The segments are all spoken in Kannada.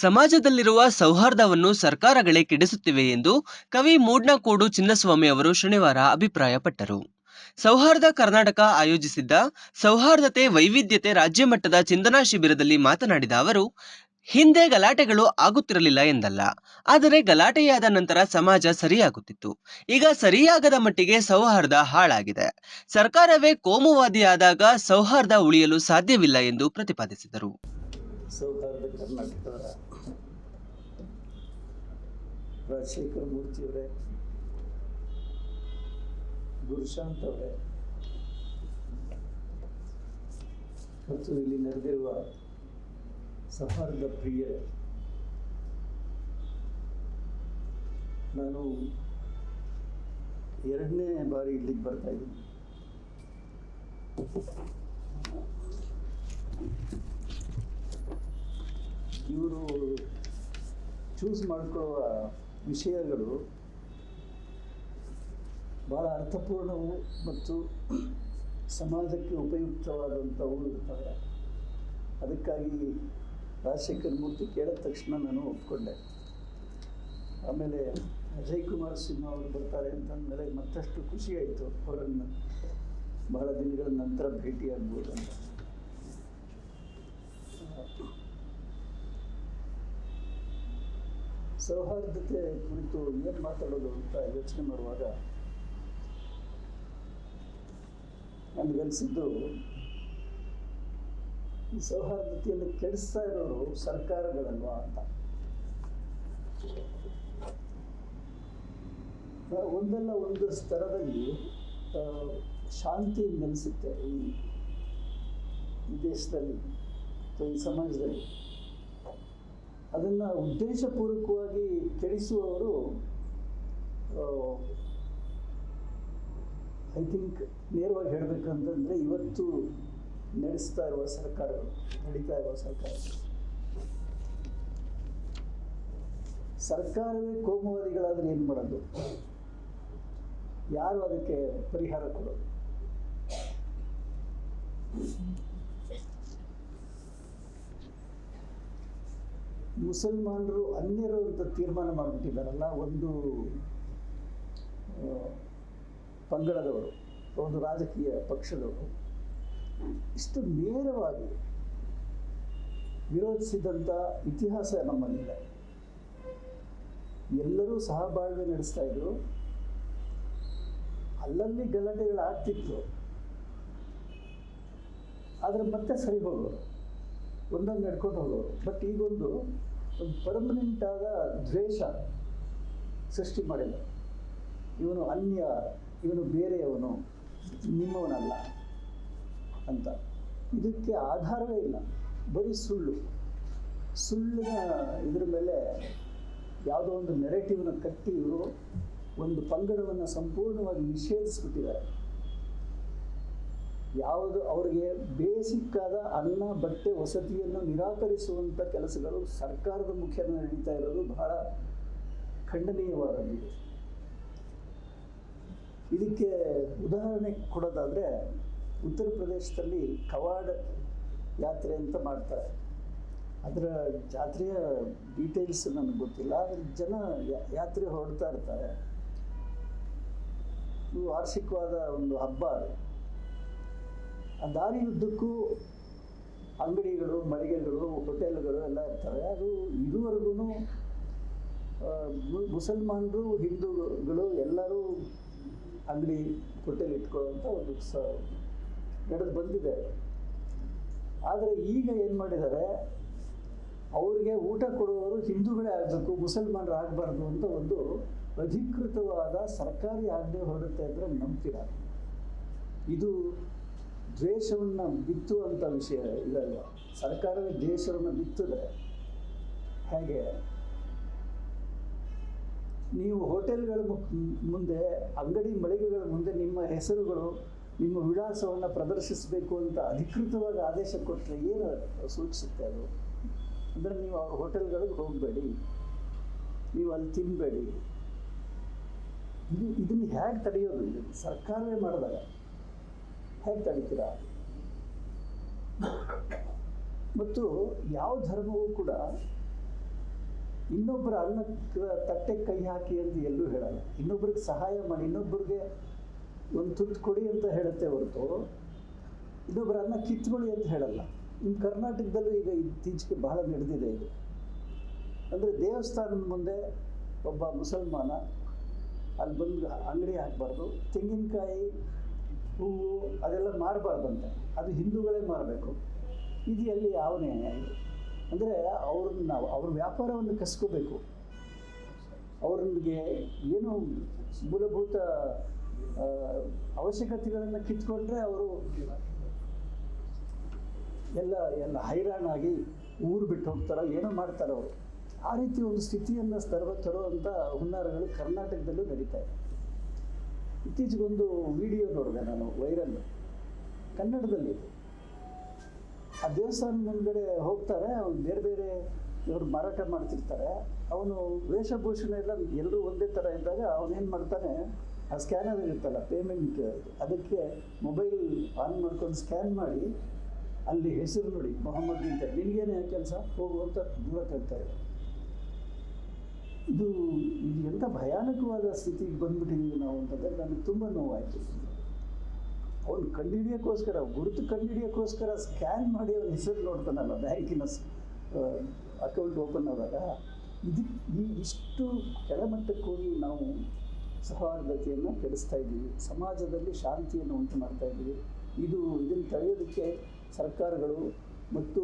ಸಮಾಜದಲ್ಲಿರುವ ಸೌಹಾರ್ದವನ್ನು ಸರ್ಕಾರಗಳೇ ಕೆಡಿಸುತ್ತಿವೆ ಎಂದು ಕವಿ ಮೂಡ್ನಕೋಡು ಚಿನ್ನಸ್ವಾಮಿ ಅವರು ಶನಿವಾರ ಅಭಿಪ್ರಾಯಪಟ್ಟರು. ಸೌಹಾರ್ದ ಕರ್ನಾಟಕ ಆಯೋಜಿಸಿದ್ದ ಸೌಹಾರ್ದತೆ ವೈವಿಧ್ಯತೆ ರಾಜ್ಯ ಮಟ್ಟದ ಚಿಂತನಾ ಶಿಬಿರದಲ್ಲಿ ಮಾತನಾಡಿದ ಅವರು, ಹಿಂದೆ ಗಲಾಟೆಗಳು ಆಗುತ್ತಿರಲಿಲ್ಲ ಎಂದಲ್ಲ, ಆದರೆ ಗಲಾಟೆಯಾದ ನಂತರ ಸಮಾಜ ಸರಿಯಾಗುತ್ತಿತ್ತು. ಈಗ ಸರಿಯಾಗದ ಮಟ್ಟಿಗೆ ಸೌಹಾರ್ದ ಹಾಳಾಗಿದೆ. ಸರ್ಕಾರವೇ ಕೋಮುವಾದಿಯಾದಾಗ ಸೌಹಾರ್ದ ಉಳಿಯಲು ಸಾಧ್ಯವಿಲ್ಲ ಎಂದು ಪ್ರತಿಪಾದಿಸಿದರು. ಸೌಹಾರ್ದ ಕರ್ನಾಟಕದ ರಾಜಶೇಖರ ಮೂರ್ತಿಯವರೇ ಗುರುಶಾಂತ್ ಅವರೇ ಮತ್ತು ಇಲ್ಲಿ ನೆರೆದಿರುವ ಸೌಹಾರ್ದ ಪ್ರಿಯರೇ ನಾನು ಎರಡನೇ ಬಾರಿ ಇಲ್ಲಿಗೆ ಬರ್ತಾ ಇದ್ದೀನಿ ಇವರು ಚೂಸ್ ಮಾಡ್ಕೊಳ್ಳುವ ವಿಷಯಗಳು ಭಾಳ ಅರ್ಥಪೂರ್ಣವು ಮತ್ತು ಸಮಾಜಕ್ಕೆ ಉಪಯುಕ್ತವಾದಂಥವು ಇರ್ತವೆ ಅದಕ್ಕಾಗಿ ರಾಜಶೇಖರ್ ಮೂರ್ತಿ ಕೇಳಿದ ತಕ್ಷಣ ನಾನು ಒಪ್ಕೊಂಡೆ. ಆಮೇಲೆ ಅಜಯ್ ಕುಮಾರ್ ಸಿನ್ಹಾ ಅವರು ಬರ್ತಾರೆ ಅಂತಂದಮೇಲೆ ಮತ್ತಷ್ಟು ಖುಷಿ ಆಯಿತು ಅವರನ್ನು. ಬಹಳ ದಿನಗಳ ನಂತರ ಭೇಟಿಯಾಗ್ಬೋದು ಅಂತ. ಸೌಹಾರ್ದತೆ ಕುರಿತು ಏನು ಮಾತಾಡೋದು ಅಂತ ಯೋಚನೆ ಮಾಡುವಾಗ ನನಗನ್ಸಿದ್ದು ಈ ಸೌಹಾರ್ದತೆಯನ್ನು ಕೆಡಿಸ್ತಾ ಇರೋರು ಸರ್ಕಾರಗಳಲ್ವಾ ಅಂತ. ಒಂದಲ್ಲ ಒಂದು ಸ್ತರದಲ್ಲಿ ಶಾಂತಿ ನೆಲೆಸುತ್ತೆ ಈ ದೇಶದಲ್ಲಿ, ಈ ಸಮಾಜದಲ್ಲಿ. ಅದನ್ನು ಉದ್ದೇಶಪೂರ್ವಕವಾಗಿ ಕೆಡಿಸುವವರು ಐ ಥಿಂಕ್ ನೇರವಾಗಿ ಹೇಳಬೇಕಂತಂದರೆ ಇವತ್ತು ನಡೆಸ್ತಾ ಇರುವ ಸರ್ಕಾರಗಳು, ನಡೀತಾ ಇರುವ ಸರ್ಕಾರ ಸರ್ಕಾರವೇ ಕೋಮುವಾದಿಗಳಾದ್ರೆ ಏನು ಮಾಡೋದು? ಯಾರು ಅದಕ್ಕೆ ಪರಿಹಾರ ಕೊಡೋದು? ಮುಸಲ್ಮಾನರು ಅನ್ಯರು ಅಂತ ತೀರ್ಮಾನ ಮಾಡಿಬಿಟ್ಟಿದ್ದಾರಲ್ಲ, ಒಂದು ಪಂಗಡದವರು, ಒಂದು ರಾಜಕೀಯ ಪಕ್ಷದವರು, ಇಷ್ಟು ನೇರವಾಗಿ ವಿರೋಧಿಸಿದಂಥ ಇತಿಹಾಸ ನಮ್ಮಲ್ಲಿದೆ. ಎಲ್ಲರೂ ಸಹಬಾಳ್ವೆ ನಡೆಸ್ತಾ ಇದ್ರು. ಅಲ್ಲಲ್ಲಿ ಗಲಾಟೆಗಳಾಗ್ತಿತ್ತು ಆದರೆ ಮತ್ತೆ ಸರಿ ಹೋಗೋರು, ಒಂದೊಂದು ನಡ್ಕೊಂಡು ಹೋಗೋರು. ಬಟ್ ಈಗೊಂದು ಪರ್ಮನೆಂಟ್ ಆದ ದ್ವೇಷ ಸೃಷ್ಟಿ ಮಾಡಿಲ್ಲ ಇವನು ಅನ್ಯ, ಇವನು ಬೇರೆಯವನು ನಿಮ್ಮವನಲ್ಲ ಅಂತ. ಇದಕ್ಕೆ ಆಧಾರವೇ ಇಲ್ಲ. ಬರೀ ಸುಳ್ಳು. ಸುಳ್ಳಿನ ಇದ್ರ ಮೇಲೆ ಯಾವುದೋ ಒಂದು ನೆರೆಟಿವ್ನ ಕಟ್ಟಿ ಇವರು ಒಂದು ಪಂಗಡವನ್ನು ಸಂಪೂರ್ಣವಾಗಿ ನಿಷೇಧಿಸ್ಬಿಟ್ಟಿದ್ದಾರೆ. ಯಾವುದು ಅವರಿಗೆ ಬೇಸಿಕ್ ಆದ ಅನ್ನ, ಬಟ್ಟೆ, ವಸತಿಯನ್ನು ನಿರಾಕರಿಸುವಂಥ ಕೆಲಸಗಳು ಸರ್ಕಾರದ ಮುಖ್ಯನ ನಡೀತಾ ಇರೋದು ಬಹಳ ಖಂಡನೀಯವಾದದ್ದು ಇದಕ್ಕೆ ಉದಾಹರಣೆ ಕೊಡೋದಾದರೆ ಉತ್ತರ ಪ್ರದೇಶದಲ್ಲಿ ಕವಾಡ್ ಯಾತ್ರೆ ಅಂತ ಮಾಡ್ತಾರೆ. ಅದರ ಜಾತ್ರೆಯ ಡೀಟೇಲ್ಸ್ ನನಗೆ ಗೊತ್ತಿಲ್ಲ, ಆದರೆ ಜನ ಯಾತ್ರೆ ಹೊರಡ್ತಾ ಇರ್ತಾರೆ. ವಾರ್ಷಿಕವಾದ ಒಂದು ಹಬ್ಬ ಅದು. ದಾರಿಯುದ್ದಕ್ಕೂ ಅಂಗಡಿಗಳು, ಮಳಿಗೆಗಳು, ಹೋಟೆಲ್ಗಳು ಎಲ್ಲ ಇರ್ತವೆ. ಅದು ಇದುವರೆಗೂ ಮುಸಲ್ಮಾನರು, ಹಿಂದೂಗಳು ಎಲ್ಲರೂ ಅಂಗಡಿ, ಹೋಟೆಲ್ ಇಟ್ಕೊಳ್ಳೋಂಥ ಒಂದು ಸ, ನಡೆದು ಬಂದಿದೆ. ಆದರೆ ಈಗ ಏನು ಮಾಡಿದ್ದಾರೆ, ಅವ್ರಿಗೆ ಊಟ ಕೊಡುವವರು ಹಿಂದೂಗಳೇ ಆಗಬೇಕು, ಮುಸಲ್ಮಾನರು ಆಗಬಾರ್ದು ಅಂತ ಒಂದು ಅಧಿಕೃತವಾದ ಸರ್ಕಾರಿ ಆಜ್ಞೆ ಹೊರಡುತ್ತೆ ಅಂದರೆ ನಂಬ್ತೀರ ಇದು ದ್ವೇಷವನ್ನು ಬಿತ್ತುವಂಥ ವಿಷಯ ಇದಲ್ವ? ಸರ್ಕಾರವೇ ದ್ವೇಷವನ್ನು ಬಿತ್ತದೆ. ಹೇಗೆ? ನೀವು ಹೋಟೆಲ್ಗಳ ಮುಂದೆ, ಅಂಗಡಿ ಮಳಿಗೆಗಳ ಮುಂದೆ ನಿಮ್ಮ ಹೆಸರುಗಳು, ನಿಮ್ಮ ವಿಳಾಸವನ್ನು ಪ್ರದರ್ಶಿಸಬೇಕು ಅಂತ ಅಧಿಕೃತವಾಗಿ ಆದೇಶ ಕೊಟ್ಟರೆ ಏನು ಸೂಚಿಸುತ್ತೆ ಅದು? ಅಂದರೆ ನೀವು ಅವ್ರ ಹೋಟೆಲ್ಗಳಿಗೆ ಹೋಗಬೇಡಿ. ನೀವು ಅಲ್ಲಿ ತಿನ್ನಬೇಡಿ ಇದು, ಇದನ್ನು ಹೇಗೆ ತಡೆಯೋದು? ಸರ್ಕಾರವೇ ಮಾಡಿದಾಗ. ತಡಿತೀರಾ ಮತ್ತು ಯಾವ ಧರ್ಮವೂ ಕೂಡ ಇನ್ನೊಬ್ಬರ ಅನ್ನ ತಟ್ಟೆ ಕೈ ಹಾಕಿ ಅಂತ ಎಲ್ಲೂ ಹೇಳಲ್ಲ. ಇನ್ನೊಬ್ರಿಗೆ ಸಹಾಯ ಮಾಡಿ ಇನ್ನೊಬ್ಬರಿಗೆ ಒಂದು ತುತ್ತು ಕೊಡಿ ಅಂತ ಹೇಳುತ್ತೆ ಹೊರತು ಇನ್ನೊಬ್ಬರ ಅನ್ನ ಕಿತ್ಕೊಳ್ಳಿ ಅಂತ ಹೇಳಲ್ಲ. ನಿಮ್ಮ ಕರ್ನಾಟಕದಲ್ಲೂ ಈಗ ಇತ್ತೀಚೆಗೆ ಬಹಳ ನಡೆದಿದೆ ಇದು. ಅಂದರೆ ದೇವಸ್ಥಾನದ ಮುಂದೆ ಒಬ್ಬ ಮುಸಲ್ಮಾನ ಅಲ್ಲಿ ಬಂದು ಅಂಗಡಿ ಹಾಕಬಾರ್ದು. ತೆಂಗಿನಕಾಯಿ ಹೂವು ಅದೆಲ್ಲ ಮಾರಬಾರ್ದಂತೆ. ಅದು ಹಿಂದೂಗಳೇ ಮಾರಬೇಕು. ಇದು ಎಲ್ಲಿ ಯಾವ ನ್ಯಾಯ? ಇದು ಅಂದರೆ ಅವ್ರನ್ನ ಅವ್ರ ವ್ಯಾಪಾರವನ್ನು ಕಸ್ಕೋಬೇಕು. ಅವ್ರಿಗೆ ಏನು ಮೂಲಭೂತ ಅವಶ್ಯಕತೆಗಳನ್ನು ಕಿತ್ಕೊಂಡ್ರೆ ಅವರು ಎಲ್ಲ ಎಲ್ಲ ಹೈರಾಣಾಗಿ ಊರು ಬಿಟ್ಟು ಹೋಗ್ತಾರೋ ಏನೋ ಮಾಡ್ತಾರೆ ಅವರು. ಆ ರೀತಿ ಒಂದು ಸ್ಥಿತಿಯನ್ನು ತರುವ ತರುವಂಥ ಹುನ್ನಾರಗಳು ಕರ್ನಾಟಕದಲ್ಲೂ ನಡೀತಾ ಇದೆ. ಇತ್ತೀಚೆಗೊಂದು ವಿಡಿಯೋ ನೋಡಿದೆ ನಾನು ವೈರಲ್ ಕನ್ನಡದಲ್ಲಿ. ಆ ದೇವಸ್ಥಾನ ಹೋಗ್ತಾರೆ, ಅವ್ರು ಬೇರೆ ಬೇರೆ ಇವರು ಮಾರಾಟ ಮಾಡ್ತಿರ್ತಾರೆ. ಅವನು ವೇಷಭೂಷಣ ಎಲ್ಲ ಎಲ್ಲರೂ ಒಂದೇ ಥರ ಇದ್ದಾಗ ಅವನೇನು ಮಾಡ್ತಾನೆ, ಆ ಸ್ಕ್ಯಾನರ್ ಇರುತ್ತಲ್ಲ ಪೇಮೆಂಟ್ ಅದಕ್ಕೆ ಮೊಬೈಲ್ ಆನ್ ಮಾಡ್ಕೊಂಡು ಸ್ಕ್ಯಾನ್ ಮಾಡಿ, ಅಲ್ಲಿ ಹೆಸರು ನೋಡಿ, ಮೊಹಮ್ಮದ್ ಅಂತ. ನಿನಗೇನೆ ಕೆಲಸ? ಹೋಗು ಅಂತ ದೂರ ತಳ್ತಾರೆ ಇದು ಇದು ಎಂಥ ಭಯಾನಕವಾದ ಸ್ಥಿತಿಗೆ ಬಂದ್ಬಿಟ್ಟಿದ್ದೀವಿ ನಾವು ಅಂತಂದರೆ ನನಗೆ ತುಂಬ ನೋವಾಯಿತು. ಅವ್ನು ಕಂಡುಹಿಡಿಯೋಕ್ಕೋಸ್ಕರ, ಗುರುತು ಕಂಡುಹಿಡಿಯೋಕ್ಕೋಸ್ಕರ ಸ್ಕ್ಯಾನ್ ಮಾಡಿ ಅವನ ಹೆಸರು ನೋಡ್ತಾನಲ್ಲ, ಬ್ಯಾಂಕಿನ ಅಕೌಂಟ್ ಓಪನ್ ಆದಾಗ ಇದಕ್ಕೆ ಈ ಇಷ್ಟು ಕೆಳಮಟ್ಟಕ್ಕೆ ಹೋಗಿ ನಾವು ಸೌಹಾರ್ದತೆಯನ್ನು ಕೆಡಿಸ್ತಾ ಇದ್ದೀವಿ. ಸಮಾಜದಲ್ಲಿ ಶಾಂತಿಯನ್ನು ಉಂಟು ಮಾಡ್ತಾ ಇದ್ದೀವಿ. ಇದು ಇದನ್ನು ತಡೆಯೋದಕ್ಕೆ ಸರ್ಕಾರಗಳು ಮತ್ತು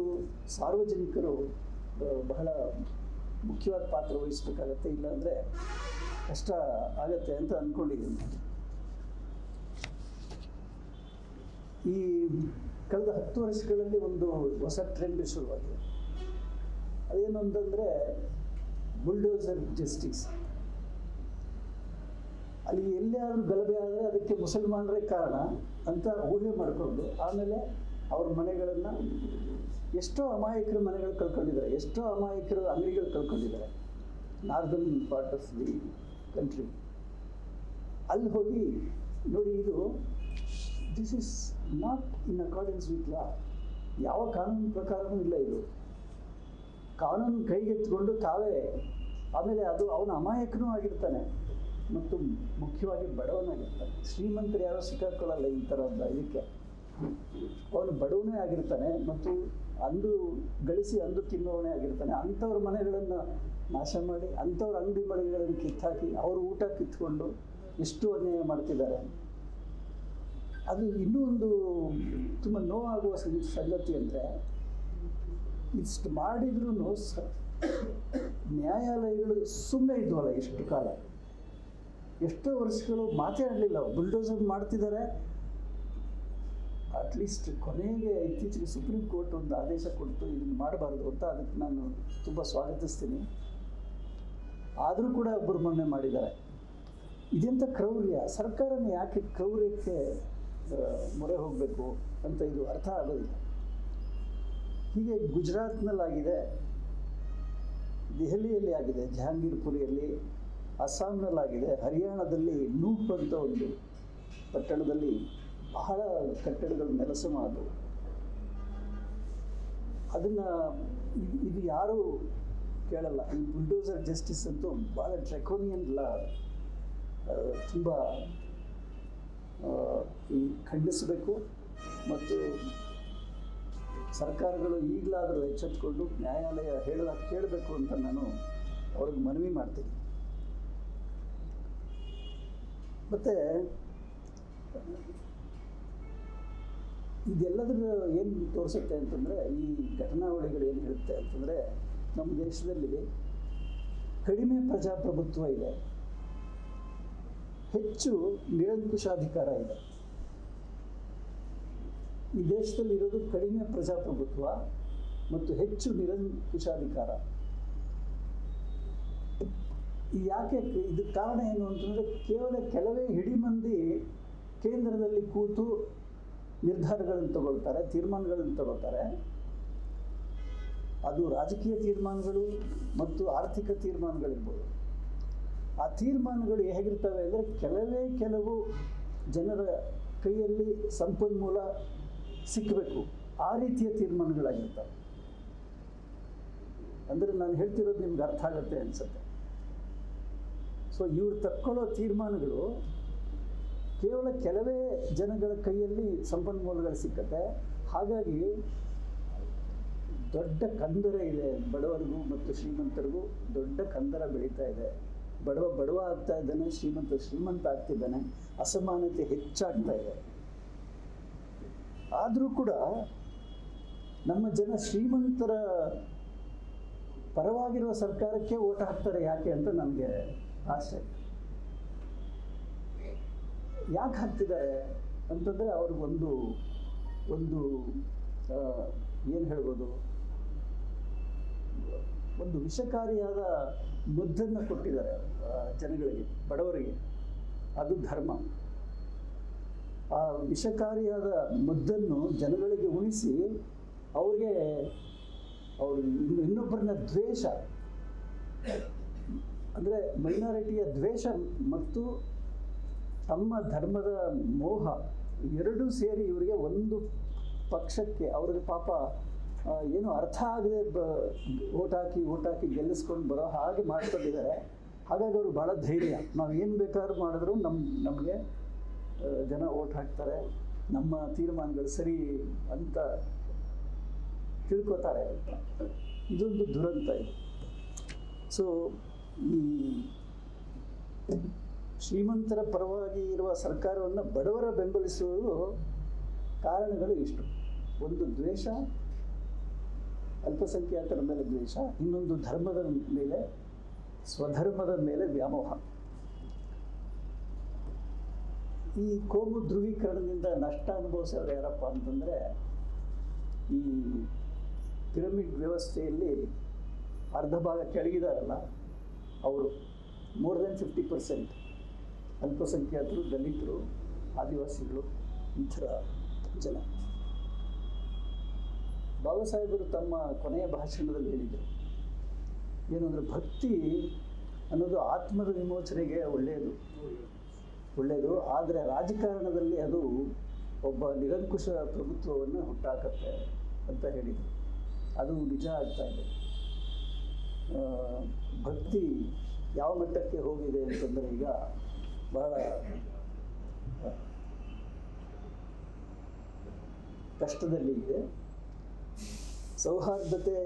ಸಾರ್ವಜನಿಕರು ಬಹಳ ಮುಖ್ಯವಾದ ಪಾತ್ರ ವಹಿಸ್ಬೇಕಾಗತ್ತೆ, ಇಲ್ಲಾಂದರೆ ಕಷ್ಟ ಆಗತ್ತೆ ಅಂತ ಅಂದ್ಕೊಂಡಿದ್ದೀನಿ ಈ ಕಳೆದ ಹತ್ತು ವರ್ಷಗಳಲ್ಲಿ ಒಂದು ಹೊಸ ಟ್ರೆಂಡ್ ಶುರುವಾಗಿದೆ. ಅದೇನು ಅಂತಂದರೆ ಬುಲ್ಡೋಸರ್ ಜಸ್ಟಿಸ್ ಅಲ್ಲಿ ಎಲ್ಲಿಯಾದರೂ ಗಲಭೆ ಆದರೆ ಅದಕ್ಕೆ ಮುಸಲ್ಮಾನರೇ ಕಾರಣ ಅಂತ ಊಹೆ ಮಾಡಿಕೊಂಡು, ಆಮೇಲೆ ಅವ್ರ ಮನೆಗಳನ್ನು ಎಷ್ಟೋ ಅಮಾಯಕರು ಮನೆಗಳು ಕಳ್ಕೊಂಡಿದ್ದಾರೆ, ಎಷ್ಟೋ ಅಮಾಯಕರು ಅಂಗಡಿಗಳು ಕಳ್ಕೊಂಡಿದ್ದಾರೆ. Northern part of the country ಅಲ್ಲಿ ಹೋಗಿ ನೋಡಿ ಇದು this is not in accordance with law ಯಾವ ಕಾನೂನು ಪ್ರಕಾರವೂ ಇಲ್ಲ ಇದು. ಕಾನೂನು ಕೈಗೆತ್ತಿಕೊಂಡು ತಾವೇ, ಆಮೇಲೆ ಅದು ಅವನ ಅಮಾಯಕನೂ ಆಗಿರ್ತಾನೆ ಮತ್ತು ಮುಖ್ಯವಾಗಿ ಬಡವನಾಗಿರ್ತಾನೆ. ಶ್ರೀಮಂತರು ಯಾರೋ ಸಿಕ್ಕಾಕೊಳ್ಳಲ್ಲ ಈ ಥರದ ಇದಕ್ಕೆ. ಅವನು ಬಡವನೇ ಆಗಿರ್ತಾನೆ ಮತ್ತು ಅಂದು ಗಳಿಸಿ ಅಂದು ತಿನ್ನುವವನೇ ಆಗಿರ್ತಾನೆ. ಅಂಥವ್ರ ಮನೆಗಳನ್ನು ನಾಶ ಮಾಡಿ, ಅಂಥವ್ರ ಅಂಗಡಿ ಮಳಿಗೆಗಳನ್ನು ಕಿತ್ತಾಕಿ ಅವರು ಊಟ ಕಿತ್ಕೊಂಡು ಎಷ್ಟು ಅನ್ಯಾಯ ಮಾಡ್ತಿದ್ದಾರೆ. ಅದು ಇನ್ನೂ ಒಂದು ತುಂಬ ನೋವಾಗುವ ಸಂಗ- ಸಂಗತಿ ಅಂದರೆ ಇಷ್ಟು ಮಾಡಿದ್ರೂ ನ್ಯಾಯಾಲಯಗಳು ಸುಮ್ಮನೆ ಇದ್ವಲ್ಲ ಎಷ್ಟು ಕಾಲ? ಎಷ್ಟೋ ವರ್ಷಗಳು ಮಾತಾಡಲಿಲ್ಲ ಬುಲ್ಡೋಸರ್ ಮಾಡ್ತಿದ್ದಾರೆ ಅಟ್ಲೀಸ್ಟ್ ಕೊನೆಗೆ ಇತ್ತೀಚೆಗೆ ಸುಪ್ರೀಂ ಕೋರ್ಟ್ ಒಂದು ಆದೇಶ ಕೊಟ್ಟು ಇದನ್ನು ಮಾಡಬಾರ್ದು ಅಂತ ಅದಕ್ಕೆ ನಾನು ತುಂಬ ಸ್ವಾಗತಿಸ್ತೀನಿ. ಆದರೂ ಕೂಡ ಒಬ್ಬರು ಮೊನ್ನೆ ಮಾಡಿದ್ದಾರೆ. ಇದೆಂಥ ಕ್ರೌರ್ಯ? ಸರ್ಕಾರನ ಯಾಕೆ ಕ್ರೌರ್ಯಕ್ಕೆ ಮೊರೆ ಹೋಗಬೇಕು ಅಂತ ಇದು ಅರ್ಥ ಆಗೋದಿಲ್ಲ. ಹೀಗೆ ಗುಜರಾತ್ನಲ್ಲಾಗಿದೆ. ದೆಹಲಿಯಲ್ಲಿ ಆಗಿದೆ, ಜಹಾಂಗೀರ್ಪುರಿಯಲ್ಲಿ, ಅಸ್ಸಾಂನಲ್ಲಾಗಿದೆ, ಹರಿಯಾಣದಲ್ಲಿ ನೂಪ್ ಅಂತ ಒಂದು ಪಟ್ಟಣದಲ್ಲಿ ಬಹಳ ಕಟ್ಟಡಗಳು ನೆಲಸಮ ಅದು ಅದನ್ನು ಇದು ಯಾರೂ ಕೇಳಲ್ಲ. ಈ ಬುಲ್ಡೋಸರ್ ಜಸ್ಟಿಸ್ ಅಂತೂ ಭಾಳ ಟ್ರೆಕೋನಿಯನ್ ಲಾ ತುಂಬ ಖಂಡಿಸಬೇಕು. ಮತ್ತು ಸರ್ಕಾರಗಳು ಈಗಲಾದರೂ ಎಚ್ಚೆತ್ಕೊಂಡು ನ್ಯಾಯಾಲಯ ಹೇಳ, ಕೇಳಬೇಕು ಅಂತ ನಾನು ಅವ್ರಿಗೆ ಮನವಿ ಮಾಡ್ತೀನಿ. ಮತ್ತು ಇದೆಲ್ಲದರ ಏನು ತೋರಿಸುತ್ತೆ ಅಂತಂದರೆ, ಈ ಘಟನಾವಳಿಗಳು ಏನು ಹೇಳುತ್ತೆ ಅಂತಂದರೆ, ನಮ್ಮ ದೇಶದಲ್ಲಿ ಕಡಿಮೆ ಪ್ರಜಾಪ್ರಭುತ್ವ ಇದೆ, ಹೆಚ್ಚು ನಿರಂಕುಶಾಧಿಕಾರ ಇದೆ. ಈ ದೇಶದಲ್ಲಿ ಇರೋದು ಕಡಿಮೆ ಪ್ರಜಾಪ್ರಭುತ್ವ ಮತ್ತು ಹೆಚ್ಚು ನಿರಂಕುಶಾಧಿಕಾರ. ಯಾಕೆ ಇದಕ್ಕೆ ಕಾರಣ ಏನು ಅಂತಂದರೆ, ಕೇವಲ ಕೆಲವೇ ಹಿಡಿ ಮಂದಿ ಕೇಂದ್ರದಲ್ಲಿ ಕೂತು ನಿರ್ಧಾರಗಳನ್ನು ತಗೊಳ್ತಾರೆ, ತೀರ್ಮಾನಗಳನ್ನು ತಗೊಳ್ತಾರೆ. ಅದು ರಾಜಕೀಯ ತೀರ್ಮಾನಗಳು ಮತ್ತು ಆರ್ಥಿಕ ತೀರ್ಮಾನಗಳಿರ್ಬೋದು. ಆ ತೀರ್ಮಾನಗಳು ಹೇಗಿರ್ತವೆ ಅಂದರೆ ಕೆಲವೇ ಕೆಲವು ಜನರ ಕೈಯಲ್ಲಿ ಸಂಪನ್ಮೂಲ ಸಿಕ್ಕಬೇಕು ಆ ರೀತಿಯ ತೀರ್ಮಾನಗಳಾಗಿರ್ತವೆ. ಅಂದರೆ ನಾನು ಹೇಳ್ತಿರೋದು ನಿಮ್ಗೆ ಅರ್ಥ ಆಗುತ್ತೆ ಅನಿಸುತ್ತೆ. ಸೊ ಇವ್ರು ತಕ್ಕೊಳ್ಳೋ ತೀರ್ಮಾನಗಳು ಕೇವಲ ಕೆಲವೇ ಜನಗಳ ಕೈಯಲ್ಲಿ ಸಂಪನ್ಮೂಲಗಳು ಸಿಕ್ಕತ್ತೆ. ಹಾಗಾಗಿ ದೊಡ್ಡ ಕಂದರ ಇದೆ ಬಡವರಿಗೂ ಮತ್ತು ಶ್ರೀಮಂತರಿಗೂ ದೊಡ್ಡ ಕಂದರ ಬೆಳೀತಾ ಇದೆ. ಬಡವ ಬಡವ ಆಗ್ತಾ ಇದ್ದಾನೆ, ಶ್ರೀಮಂತ ಶ್ರೀಮಂತ ಆಗ್ತಿದ್ದಾನೆ, ಅಸಮಾನತೆ ಹೆಚ್ಚಾಗ್ತಾ ಇದೆ. ಆದರೂ ಕೂಡ ನಮ್ಮ ಜನ ಶ್ರೀಮಂತರ ಪರವಾಗಿರುವ ಸರ್ಕಾರಕ್ಕೆ ಓಟ್ ಹಾಕ್ತಾರೆ ಯಾಕೆ ಅಂತ ನನಗೆ ಆಸೆ. ಯಾಕೆ ಹಾಕ್ತಿದ್ದಾರೆ ಅಂತಂದರೆ ಅವ್ರಿಗೆ ಒಂದು ಏನು ಹೇಳ್ಬೋದು? ಒಂದು ವಿಷಕಾರಿಯಾದ ಮದ್ದನ್ನು ಕೊಟ್ಟಿದ್ದಾರೆ ಜನಗಳಿಗೆ, ಬಡವರಿಗೆ. ಅದು ಧರ್ಮ. ಆ ವಿಷಕಾರಿಯಾದ ಮದ್ದನ್ನು ಜನಗಳಿಗೆ ಉಣಿಸಿ ಅವ್ರಿಗೆ ಅವರು ಇನ್ನು, ಇನ್ನೊಬ್ಬರನ್ನ ದ್ವೇಷ. ಅಂದರೆ ಮೈನಾರಿಟಿಯ ದ್ವೇಷ ಮತ್ತು ತಮ್ಮ ಧರ್ಮದ ಮೋಹ ಎರಡೂ ಸೇರಿ ಇವರಿಗೆ ಒಂದು ಪಕ್ಷಕ್ಕೆ ಅವ್ರಿಗೆ ಪಾಪ ಏನು ಅರ್ಥ ಆಗದೆ ಬ, ಓಟಾಕಿ ಹಾಕಿ ಓಟ್ ಹಾಕಿ ಗೆಲ್ಲಿಸ್ಕೊಂಡು ಬರೋ ಹಾಗೆ ಮಾಡ್ಕೊಂಡಿದ್ದಾರೆ. ಹಾಗಾಗಿ ಅವರು ಭಾಳ ಧೈರ್ಯ. ನಾವು ಏನು ಬೇಕಾದ್ರೂ ಮಾಡಿದ್ರು ನಮ್ಮ ನಮಗೆ ಜನ ಓಟ್ ಹಾಕ್ತಾರೆ. ನಮ್ಮ ತೀರ್ಮಾನಗಳು ಸರಿ ಅಂತ ತಿಳ್ಕೊತಾರೆ. ಇದೊಂದು ದುರಂತ ಇದು. ಸೊ ಈ ಶ್ರೀಮಂತರ ಪರವಾಗಿ ಇರುವ ಸರ್ಕಾರವನ್ನು ಬಡವರ ಬೆಂಬಲಿಸುವುದು ಕಾರಣಗಳು ಇಷ್ಟು. ಒಂದು ದ್ವೇಷ, ಅಲ್ಪಸಂಖ್ಯಾತರ ಮೇಲೆ ದ್ವೇಷ, ಇನ್ನೊಂದು ಧರ್ಮದ ಮೇಲೆ, ಸ್ವಧರ್ಮದ ಮೇಲೆ ವ್ಯಾಮೋಹ. ಈ ಕೋಮು ಧ್ರುವೀಕರಣದಿಂದ ನಷ್ಟ ಅನುಭವಿಸೋರು ಯಾರಪ್ಪ ಅಂತಂದರೆ, ಈ ಪಿರಮಿಡ್ ವ್ಯವಸ್ಥೆಯಲ್ಲಿ ಅರ್ಧ ಭಾಗ ಕೆಳಗಿದಾರಲ್ಲ, ಅವರು ಮೋರ್ ದೆನ್ ಫಿಫ್ಟಿ ಪರ್ಸೆಂಟ್ ಅಲ್ಪಸಂಖ್ಯಾತರು ದಲಿತರು, ಆದಿವಾಸಿಗಳು ಈ ಜನ. ಬಾಬಾ ಸಾಹೇಬರು ತಮ್ಮ ಕೊನೆಯ ಭಾಷಣದಲ್ಲಿ ಹೇಳಿದರು, ಏನು ಅಂದರೆ ಭಕ್ತಿ ಅನ್ನೋದು ಆತ್ಮದ ವಿಮೋಚನೆಗೆ ಒಳ್ಳೆಯದು. ಒಳ್ಳೆಯದು, ಆದರೆ ರಾಜಕಾರಣದಲ್ಲಿ ಅದು ಒಬ್ಬ ನಿರಂಕುಶ ಪ್ರಭುತ್ವವನ್ನು ಹುಟ್ಟಾಕತ್ತೆ ಅಂತ ಹೇಳಿದರು. ಅದು ನಿಜ ಆಗ್ತಾ ಇದೆ. ಭಕ್ತಿ ಯಾವ ಮಟ್ಟಕ್ಕೆ ಹೋಗಿದೆ ಅಂತಂದರೆ ಈಗ ಬಹಳ ಕಷ್ಟದಲ್ಲಿ ಇದೆ. ಸೌಹಾರ್ದತೆ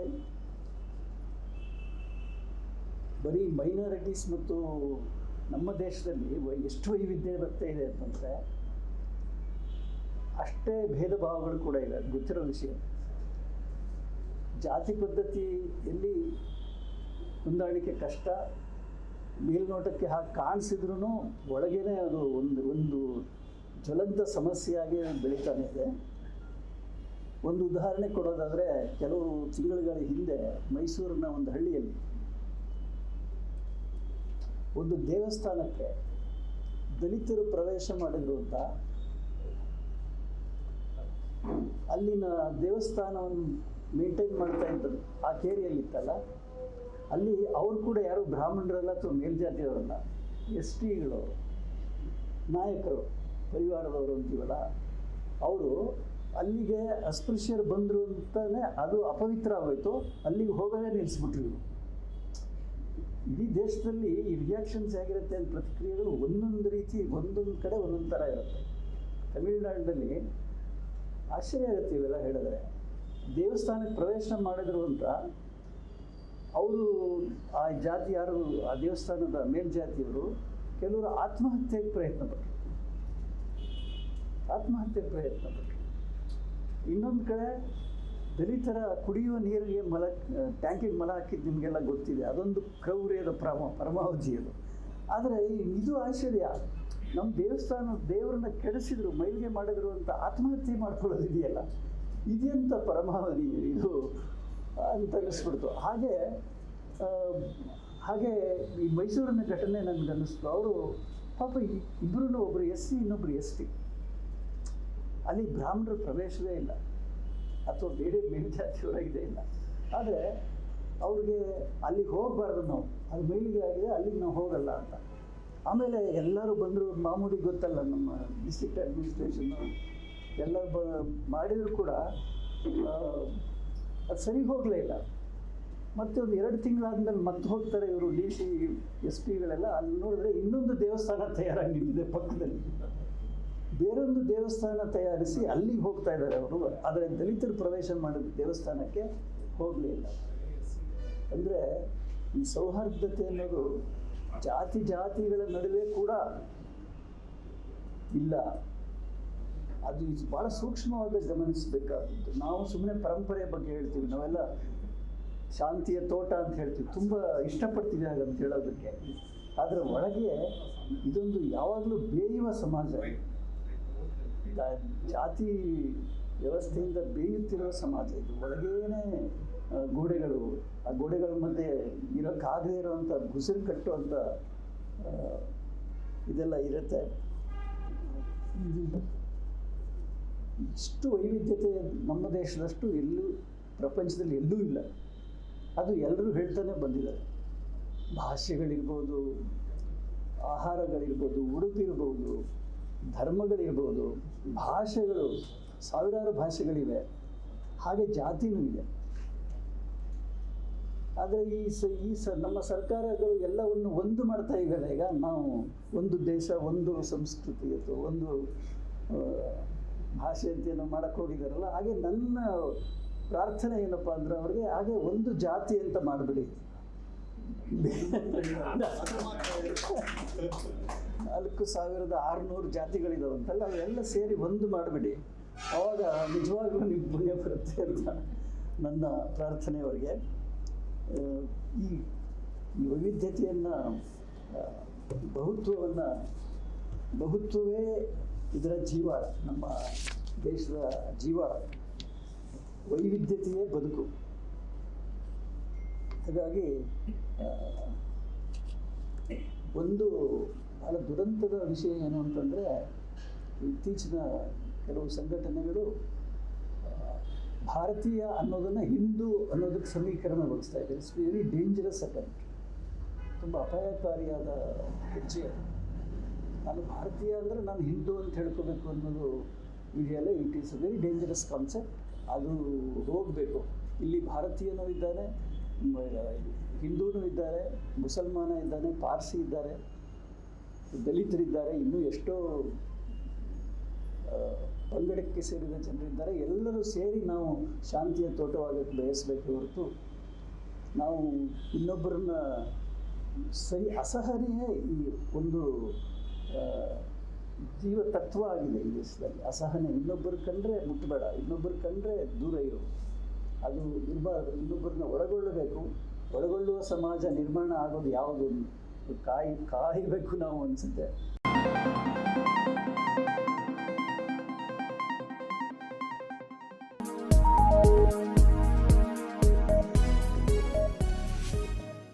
ಬರೀ ಮೈನಾರಿಟೀಸ್ ಮತ್ತು ನಮ್ಮ ದೇಶದಲ್ಲಿ ಎಷ್ಟು ಎಷ್ಟು ಬರ್ತಾ ಇದೆ ಅಂತಂದರೆ ಅಷ್ಟೇ ಭೇದ ಭಾವಗಳು ಕೂಡ ಇದೆ ಅದು ಗೊತ್ತಿರೋ ವಿಷಯ. ಜಾತಿ ಪದ್ಧತಿಯಲ್ಲಿ ಹೊಂದಾಣಿಕೆ ಕಷ್ಟ ಮೇಲ್ನೋಟಕ್ಕೆ ಹಾಗೆ ಕಾಣಿಸಿದ್ರೂ ಒಳಗೇನೆ ಅದು ಒಂದು ಒಂದು ಜ್ವಲಂತ ಸಮಸ್ಯೆಯಾಗಿ ಬೆಳೀತಾನೆ ಇದೆ. ಒಂದು ಉದಾಹರಣೆ ಕೊಡೋದಾದರೆ ಕೆಲವು ತಿಂಗಳುಗಳ ಹಿಂದೆ ಮೈಸೂರಿನ ಒಂದು ಹಳ್ಳಿಯಲ್ಲಿ ಒಂದು ದೇವಸ್ಥಾನಕ್ಕೆ ದಲಿತರು ಪ್ರವೇಶ ಮಾಡಿದ್ರು ಅಂತ ಅಲ್ಲಿನ ದೇವಸ್ಥಾನವನ್ನು ಮೇಂಟೈನ್ ಮಾಡ್ತಾ ಇದ್ದರು ಆ ಕೇರಿಯಲ್ಲಿತ್ತಲ್ಲ? ಅಲ್ಲಿ ಅವರು ಕೂಡ ಯಾರು ಬ್ರಾಹ್ಮಣರಲ್ಲ ಅಥವಾ ಮೇಲ್ಜಾತಿಯವರಲ್ಲ? ಎಸ್ ಟಿಗಳು, ನಾಯಕರು, ಪರಿವಾರದವರು ಅಂತೀವಲ್ಲ, ಅವರು ಅಲ್ಲಿಗೆ ಅಸ್ಪೃಶ್ಯರು ಬಂದರು ಅಂತಲೇ ಅದು ಅಪವಿತ್ರ ಆಗೋಯ್ತು. ಅಲ್ಲಿಗೆ ಹೋಗೋದೇ ನಿಲ್ಲಿಸ್ಬಿಟ್ರು ಇಡೀ ದೇಶದಲ್ಲಿ ಈ ರಿಯಾಕ್ಷನ್ಸ್ ಹೇಗಿರುತ್ತೆ ಅಂತ ಪ್ರತಿಕ್ರಿಯೆಗಳು ಒಂದೊಂದು ರೀತಿ, ಒಂದೊಂದು ಕಡೆ ಒಂದೊಂದು ಥರ ಇರುತ್ತೆ. ತಮಿಳುನಾಡಿನಲ್ಲಿ ಆಶ್ಚರ್ಯ ಆಗುತ್ತೆ ಇವೆಲ್ಲ ಹೇಳಿದ್ರೆ. ದೇವಸ್ಥಾನಕ್ಕೆ ಪ್ರವೇಶ ಮಾಡಿದ್ರು ಅಂತ ಅವರು ಆ ಜಾತಿ ಯಾರು, ಆ ದೇವಸ್ಥಾನದ ಮೇಲ್ಜಾತಿಯವರು ಕೆಲವರು ಆತ್ಮಹತ್ಯೆ ಪ್ರಯತ್ನ ಪಟ್ಟರು ಆತ್ಮಹತ್ಯೆ ಪ್ರಯತ್ನ ಪಟ್ಟರು ಇನ್ನೊಂದು ಕಡೆ ದಲಿತರ ಕುಡಿಯುವ ನೀರಿಗೆ ಮಲ, ಟ್ಯಾಂಕಿಗೆ ಮಲ ಹಾಕಿದ್ದು ನಿಮಗೆಲ್ಲ ಗೊತ್ತಿದೆ. ಅದೊಂದು ಕ್ರೌರ್ಯದ ಪ್ರಮ, ಪರಮಾವಧಿ ಅದು. ಆದರೆ ಇದು ಆಶ್ಚರ್ಯ. ನಮ್ಮ ದೇವಸ್ಥಾನ ದೇವರನ್ನ ಕೆಡಿಸಿದ್ರು, ಮೈಲಿಗೆ ಮಾಡಿದ್ರು ಅಂತ ಆತ್ಮಹತ್ಯೆ ಮಾಡ್ಕೊಳ್ಳೋದಿದೆಯಲ್ಲ. ಇದೆಂಥ ಪರಮಾವಧಿ ಇದು? ಅಂತ ಅನ್ನಿಸ್ಬಿಡ್ತು. ಹಾಗೆ ಹಾಗೆ ಈ ಮೈಸೂರಿನ ಘಟನೆ ನನಗೆ ಅನ್ನಿಸ್ತು. ಅವರು ಪಾಪ ಇಬ್ಬರೂ ಒಬ್ಬರು ಎಸ್ ಸಿ ಇನ್ನೊಬ್ಬರು ಎಸ್ ಟಿ. ಅಲ್ಲಿ ಬ್ರಾಹ್ಮಣರ ಪ್ರವೇಶವೇ ಇಲ್ಲ. ಅಥವಾ ಬೇರೆ ಮೇಲ್ಜಾತಿಯವರಾಗಿದೆ ಇಲ್ಲ. ಆದರೆ ಅವ್ರಿಗೆ ಅಲ್ಲಿಗೆ ಹೋಗಬಾರ್ದು ನಾವು. ಅದು ಮೇಲಿಗೆ ಆಗಿದೆ, ಅಲ್ಲಿಗೆ ನಾವು ಹೋಗಲ್ಲ ಅಂತ. ಆಮೇಲೆ ಎಲ್ಲರೂ ಬಂದರು, ಮಾಮೂಲಿ ಗೊತ್ತಲ್ಲ, ನಮ್ಮ ಡಿಸ್ಟ್ರಿಕ್ಟ್ ಅಡ್ಮಿನಿಸ್ಟ್ರೇಷನ್ನು ಎಲ್ಲ ಬ, ಮಾಡಿದರೂ ಕೂಡ ಅದು ಸರಿ ಹೋಗಲೇ ಇಲ್ಲ. ಮತ್ತೆ ಒಂದು ಎರಡು ತಿಂಗಳಾದ್ಮೇಲೆ ಮತ್ತೆ ಹೋಗ್ತಾರೆ ಇವರು ಡಿ ಸಿ ಎಸ್ ಪಿಗಳೆಲ್ಲ ಅಲ್ಲಿ ನೋಡಿದ್ರೆ ಇನ್ನೊಂದು ದೇವಸ್ಥಾನ ತಯಾರಾಗಿ ನಿಂತಿದೆ ಪಕ್ಕದಲ್ಲಿ. ಬೇರೊಂದು ದೇವಸ್ಥಾನ ತಯಾರಿಸಿ ಅಲ್ಲಿಗೆ ಹೋಗ್ತಾ ಇದ್ದಾರೆ ಅವರು. ಆದರೆ ದಲಿತರು ಪ್ರವೇಶ ಮಾಡಿದ ದೇವಸ್ಥಾನಕ್ಕೆ ಹೋಗಲಿಲ್ಲ ಅಂದರೆ ಈ ಸೌಹಾರ್ದತೆ ಅನ್ನೋದು ಜಾತಿ ಜಾತಿಗಳ ನಡುವೆ ಕೂಡ ಇಲ್ಲ. ಅದು ಭಾಳ ಸೂಕ್ಷ್ಮವಾಗಿ ಗಮನಿಸಬೇಕಾದದ್ದು. ನಾವು ಸುಮ್ಮನೆ ಪರಂಪರೆಯ ಬಗ್ಗೆ ಹೇಳ್ತೀವಿ. ನಾವೆಲ್ಲ ಶಾಂತಿಯ ತೋಟ ಅಂತ ಹೇಳ್ತೀವಿ. ತುಂಬ ಇಷ್ಟಪಡ್ತೀವಿ ಹಾಗಂತ ಹೇಳೋದಕ್ಕೆ. ಆದರೆ ಒಳಗೆ ಇದೊಂದು ಯಾವಾಗಲೂ ಬೇಯುವ ಸಮಾಜ. ಜಾತಿ ವ್ಯವಸ್ಥೆಯಿಂದ ಬೇಯುತ್ತಿರುವ ಸಮಾಜ ಇದು. ಒಳಗೇನೆ ಗೋಡೆಗಳು, ಆ ಗೋಡೆಗಳ ಮಧ್ಯೆ ಇರೋಕ್ಕಾಗದೇ ಇರೋವಂಥ ಗುಸಿರು ಕಟ್ಟುವಂಥ ಇದೆಲ್ಲ ಇರುತ್ತೆ. ಇಷ್ಟು ವೈವಿಧ್ಯತೆ ನಮ್ಮ ದೇಶದಷ್ಟು ಎಲ್ಲೂ ಪ್ರಪಂಚದಲ್ಲಿ ಎಲ್ಲೂ ಇಲ್ಲ. ಅದು ಎಲ್ಲರೂ ಹೇಳ್ತಾನೆ ಬಂದಿದ್ದಾರೆ. ಭಾಷೆಗಳಿರ್ಬೋದು, ಆಹಾರಗಳಿರ್ಬೋದು, ಉಡುಪಿರ್ಬೋದು, ಧರ್ಮಗಳಿರ್ಬೋದು, ಭಾಷೆಗಳು ಸಾವಿರಾರು ಭಾಷೆಗಳಿವೆ. ಹಾಗೆ ಜಾತಿನೂ ಇದೆ. ಆದರೆ ಈ ಸ ಈ ಸ, ನಮ್ಮ ಸರ್ಕಾರಗಳು ಎಲ್ಲವನ್ನು ಒಂದು ಮಾಡ್ತಾ ಇದ್ದಾರೆ. ಈಗ ನಾವು ಒಂದು ದೇಶ, ಒಂದು ಸಂಸ್ಕೃತಿ ಅಥವಾ ಒಂದು ಆ, ಭಾಷೆ ಅಂತ ಏನೋ ಮಾಡಕ್ಕೆ ಹೋಗಿದ್ದಾರಲ್ಲ ಹಾಗೆ ನನ್ನ ಪ್ರಾರ್ಥನೆ ಏನಪ್ಪ ಅಂದ್ರೆ ಅವ್ರಿಗೆ ಹಾಗೆ ಒಂದು ಜಾತಿ ಅಂತ ಮಾಡಿಬಿಡಿ. ನಾಲ್ಕು ಸಾವಿರದ ಆರುನೂರು ಜಾತಿಗಳಿದಾವಂತಲ್ಲ ಅವೆಲ್ಲ ಸೇರಿ ಒಂದು ಮಾಡಿಬಿಡಿ. ಅವಾಗ ನಿಜವಾಗ್ಲೂ ನಿಮ್ಗೆ ಪುಣ್ಯ ಬರುತ್ತೆ ಅಂತ ನನ್ನ ಪ್ರಾರ್ಥನೆ ಅವರಿಗೆ. ಈ ವೈವಿಧ್ಯತೆಯನ್ನು ಬಹುತ್ವವನ್ನು ಬಹುತ್ವವೇ ಇದರ ಜೀವ, ನಮ್ಮ ದೇಶದ ಜೀವ, ವೈವಿಧ್ಯತೆಯೇ ಬದುಕು. ಹಾಗಾಗಿ ಒಂದು ಬಹಳ ದುರಂತದ ವಿಷಯ ಏನು ಅಂತಂದರೆ, ಇತ್ತೀಚಿನ ಕೆಲವು ಸಂಘಟನೆಗಳು ಭಾರತೀಯ ಅನ್ನೋದನ್ನು ಹಿಂದೂ ಅನ್ನೋದಕ್ಕೆ ಸಮೀಕರಣಗೊಳಿಸ್ತಾ ಇದೆ ಇಟ್ಸ್ ವೆರಿ ಡೇಂಜರಸ್ ಅಟೆಂಪ್ಟ್ ತುಂಬ ಅಪಾಯಕಾರಿಯಾದ ಹೆಜ್ಜೆ ಅದು. ನಾನು ಭಾರತೀಯ ಅಂದರೆ ನಾನು ಹಿಂದೂ ಅಂತ ಹೇಳ್ಕೋಬೇಕು ಅನ್ನೋದು ಇದೆಯಲ್ಲ it is very dangerous concept ಅದು ಹೋಗಬೇಕು. ಇಲ್ಲಿ ಭಾರತೀಯನೂ ಇದ್ದಾನೆ ಹಿಂದೂನೂ ಇದ್ದಾರೆ, ಮುಸಲ್ಮಾನ ಇದ್ದಾನೆ, ಪಾರ್ಸಿ ಇದ್ದಾರೆ, ದಲಿತರಿದ್ದಾರೆ, ಇನ್ನೂ ಎಷ್ಟೋ ಪಂಗಡಕ್ಕೆ ಸೇರಿದ ಜನರಿದ್ದಾರೆ. ಎಲ್ಲರೂ ಸೇರಿ ನಾವು ಶಾಂತಿಯ ತೋಟವಾಗಕ್ಕೆ ಬಯಸಬೇಕು ಹೊರತು ನಾವು ಇನ್ನೊಬ್ಬರನ್ನ ಸರಿ ಅಸಹನೆಯೇ ಈ ಒಂದು ಜೀವ ತತ್ವ ಆಗಿದೆ ಈ ದೇಶದಲ್ಲಿ. ಅಸಹನೆ ಇನ್ನೊಬ್ಬರು ಕಂಡ್ರೆ ಮುಟ್ಟಬೇಡ ಇನ್ನೊಬ್ಬರು ಕಂಡ್ರೆ ದೂರ ಇರು. ಅದು ಇರಬಾರ್ದು, ಇನ್ನೊಬ್ಬರನ್ನ ಒಳಗೊಳ್ಳಬೇಕು. ಒಳಗೊಳ್ಳುವ ಸಮಾಜ ನಿರ್ಮಾಣ ಆಗೋದು ಯಾವುದು ಕಾಯಿ, ಕಾಯಬೇಕು ನಾವು ಅನಿಸುತ್ತೆ.